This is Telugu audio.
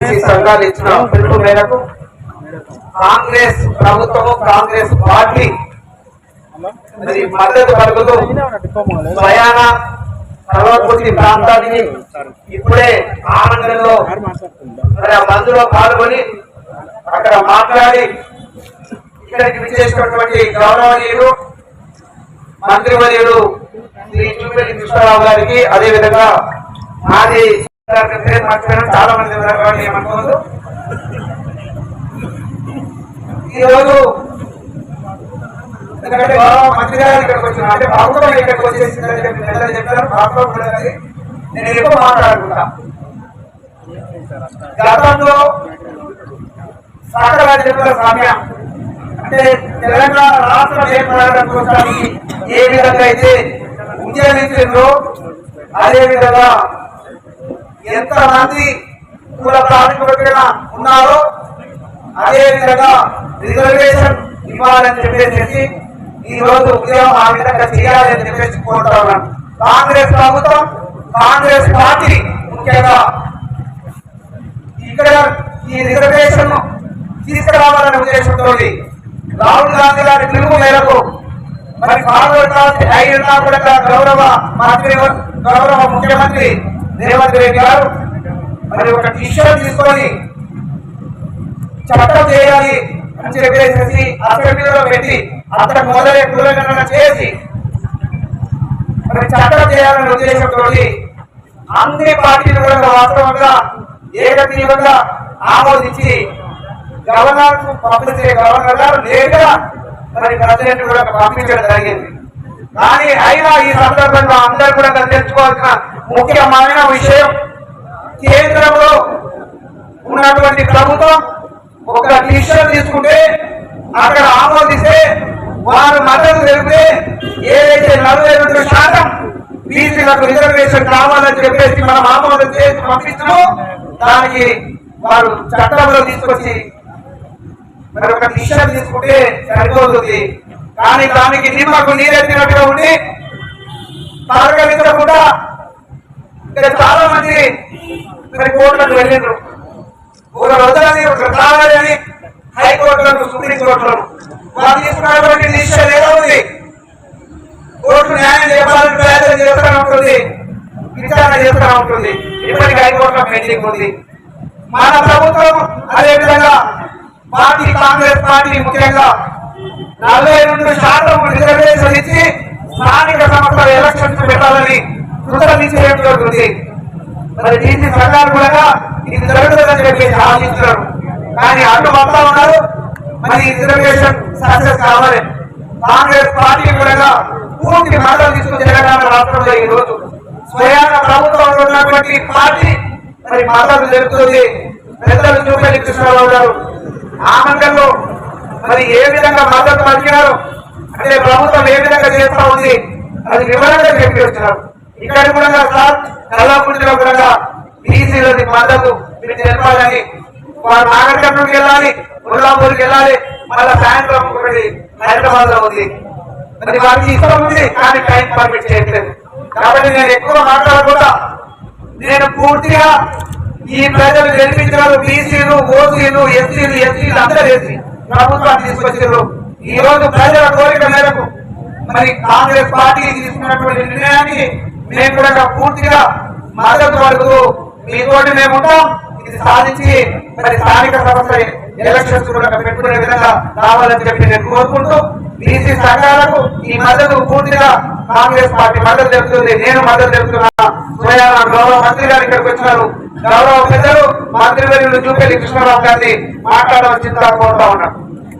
సంఘాలు ఇచ్చిన పిలుపు మేరకు కాంగ్రెస్ ప్రభుత్వము కాంగ్రెస్ పార్టీ మరి మద్దతు పలుకుతూ ప్రయాణ సర్వకృతి ప్రాంతానికి ఇప్పుడే ఆనందంలో మరి ఆ మందులో పాల్గొని అక్కడ మాట్లాడి ఇక్కడికి విచ్చేసినటువంటి గౌరవనీయులు మంత్రివర్యులు శ్రీ చూపెల్లి కృష్ణారావు గారికి అదేవిధంగా మాది మర్చిపోయిన చాలా మంది ఉన్నారు కాబట్టి ఏమనుకోవద్దు. ఈరోజు ఎందుకంటే మంత్రి గారు ఇక్కడికి వచ్చిన అంటే ప్రభుత్వం ఇక్కడికి వచ్చేసిందని చెప్పి పెద్దలు చెప్పారు. ప్రభుత్వం కూడా నేను ఎక్కువ మాట్లాడుకుంటా గతంలో సహకార చెప్పిన సమయం అంటే తెలంగాణ రాష్ట్రం ఏర్పడడం కోసానికి ఏ విధంగా అయితే ఉద్యమించిందో అదే విధంగా ఎంత మంది కుల కార్మికులైనా ఉన్నారో అదే విధంగా రిజర్వేషన్ ఇవ్వాలని చెప్పేసి ఈ రోజు ఉదయం ఆ విధంగా చేయాలని చెప్పేసి కోరుతా కాంగ్రెస్ ప్రభుత్వం కాంగ్రెస్ పార్టీ ముఖ్యంగా ఇక్కడ ఈ రిజర్వేషన్ తీసుకురావాలనే ఉద్దేశంతో రాహుల్ గాంధీ గారి పిలుపు మేరకు మరి ఫార్వర్డ్ కాస్ట్ అయినా కూడా గౌరవ మంత్రి గౌరవ ముఖ్యమంత్రి రేవంత్ రెడ్డి గారు మరి ఒక డిసిషన్ తీసుకొని చట్టం చేయాలి అని చెప్పేసి అసెంబ్లీలో పెట్టి అతను మొదలై కులగణన చేసి మరి చట్టం చేయాలనే ఉద్దేశంతో అన్ని పార్టీలు కూడా వాస్తవంగా ఏకతీవంగా ఆమోదించి గవర్నర్కు పంపించే గవర్నర్ గారు లేక మరి ప్రెసిడెంట్ కూడా పంపించడం జరిగింది. కానీ అయినా ఈ సందర్భంలో అందరూ కూడా తెలుసుకోవాల్సిన ముఖ్యమైన విషయం కేంద్రంలో ఉన్నటువంటి ప్రభుత్వం ఒక డిసిషన్ తీసుకుంటే అక్కడ ఆమోదిస్తే వారు మద్దతు తెలిపితే ఏదైతే నలభై రెండు శాతం బీసీలకు రిజర్వేషన్ కావాలని చెప్పేసి మనం ఆమోదం చేసి పంపిస్తున్నాం దానికి వారు చట్టంలో తీసుకొచ్చి మరి ఒక డిసిషన్ తీసుకుంటే సరిపోతుంది. కానీ దానికి నిమ్మకు నీరెత్తినట్టుగా ఉండి కూడా ఇక్కడ చాలా మంది మరి కోర్టులకు వెళ్ళిండ్రు. ఒక వదలని ఒక కావాలి అని హైకోర్టులను సుప్రీం కోర్టులను వాళ్ళు తీసుకున్నటువంటి డిసిషన్ ఏదో ఉంది. కోర్టు న్యాయం చెప్పాలని ప్రయత్నం చేస్తూ ఉంటుంది. విచారణ చేస్తూ ఉంటుంది. ఇప్పటికీ హైకోర్టులో పెండింగ్ ఉంది. మన ప్రభుత్వం అదేవిధంగా పార్టీ కాంగ్రెస్ పార్టీ ముఖ్యంగా నలభై రెండు శాతం రిజర్వేషన్ ఇచ్చి స్థానిక సంస్థల ఎలక్షన్స్ పెట్టాలని కృతజ్ఞించడం మరి డీసీ సర్కారు కూడా ఇది జరుగుతుందని చెప్పేసి ఆశిస్తున్నారు కానీ అటు వస్తా ఉన్నారు. మరి రిజర్వేషన్ సక్సెస్ కావాలి. కాంగ్రెస్ పార్టీ కూడా పూర్తి మద్దతు తీసుకుని తెలంగాణ రాష్ట్రంలో ఈ రోజు స్వయాన ప్రభుత్వంలో ఉన్నటువంటి పార్టీ మరి మద్దతు తెలుపుతుంది. పెద్దలు చూపెల్లి కృష్ణారావు గారు ఆనందంలో మరి ఏ విధంగా మద్దతు పలికినారు అంటే ప్రభుత్వం ఏ విధంగా చేస్తా ఉంది అది వివరంగా చెప్పి వచ్చినారు ఇక్కడ కూడా సార్ కల్లాపుడిలో కూడా బీసీలది మద్దతు మీరు తెలపాలని వారు నాగరికర్ణకి వెళ్ళాలి ఉల్లాపూర్కి వెళ్ళాలి మళ్ళా సాయంత్రం ఒకటి హైదరాబాద్లో ఉంది. మరి వారికి ఇష్టం ఉంది కానీ టైం పర్మిట్ చేయట్లేదు. కాబట్టి నేను ఎక్కువ మాట్లాడకుండా నేను పూర్తిగా ఈ ప్రజలు గెలిపించారు బీసీలు ఓసీలు ఎస్సీలు ఎస్సీలు అందరూ ఎస్సీ ప్రభుత్వాన్ని తీసుకొచ్చారు. ఈ రోజు ప్రజల కోరిక మేరకు మరి కాంగ్రెస్ పార్టీ తీసుకున్నటువంటి నిర్ణయానికి మేము కూడా పూర్తిగా మద్దతు వరకు మీతోటి మేము ఉంటాం. ఇది సాధించి మరి స్థానిక సంస్థ ఎలక్షన్స్ కూడా పెట్టుకునే విధంగా రావాలని చెప్పి నేను కోరుకుంటూ బీసీ సంఘాలకు ఈ మద్దతు పూర్తిగా కాంగ్రెస్ పార్టీ మద్దతు తెలుపుతుంది. నేను మద్దతు తెలుపుతున్నా. స్వయాన గౌరవ మంత్రి గారు ఇక్కడికి వచ్చినారు. గౌరవ పెద్దలు మంత్రి వెళ్ళి చూపేది కృష్ణారావు గారిని మాట్లాడవలసిందిగా కోరుతా ఉన్నాను.